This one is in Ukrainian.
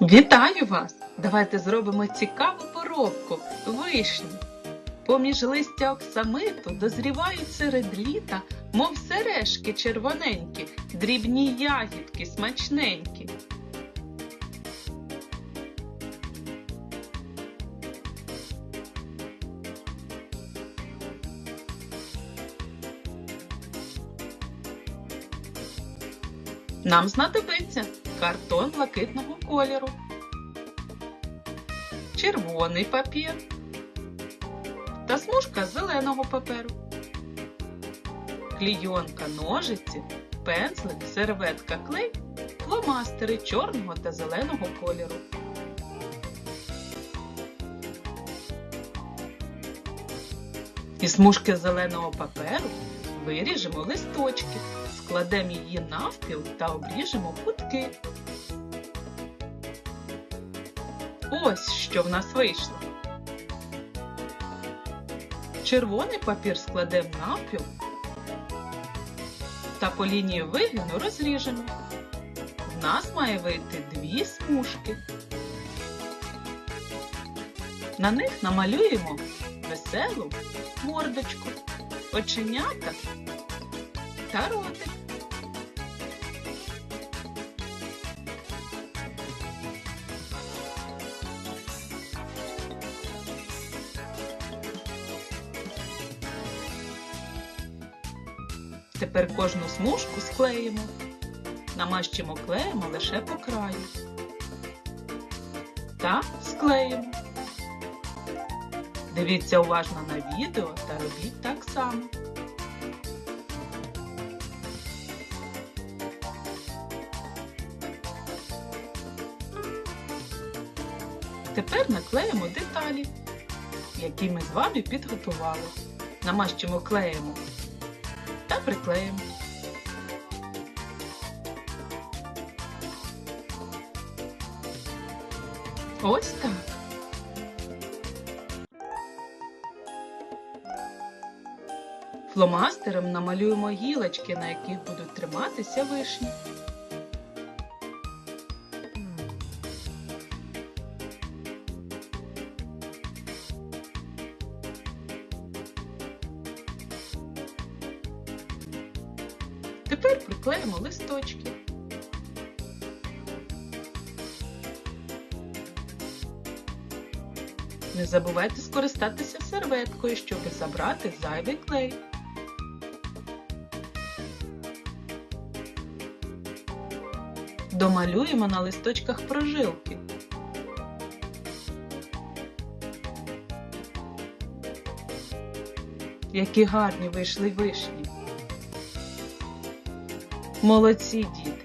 Вітаю вас! Давайте зробимо цікаву поробку вишні. Поміж листя оксамиту дозрівають серед літа, мов сережки червоненькі, дрібні ягідки смачненькі. Нам знадобиться картон блакитного кольору, червоний папір та смужка зеленого паперу, клійонка ножиці, пензлик, серветка клей, фломастери чорного та зеленого кольору. Із смужки зеленого паперу виріжемо листочки, складемо її навпіл та обріжемо кутки. Ось що в нас вийшло. Червоний папір складемо навпіл та по лінії вигину розріжемо. В нас має вийти дві смужки. На них намалюємо веселу мордочку, оченята та ротик. Тепер кожну смужку склеїмо. Намащимо клеєм лише по краю. Та склеїмо. Дивіться уважно на відео та робіть так само. Тепер наклеїмо деталі, які ми з вами підготували. Намащимо клеєм та приклеїмо. Ось так. Фломастером намалюємо гілочки, на яких будуть триматися вишні. Тепер приклеїмо листочки. Не забувайте скористатися серветкою, щоб забрати зайвий клей. Домалюємо на листочках прожилки. Які гарні вийшли вишні. Молодці, діти!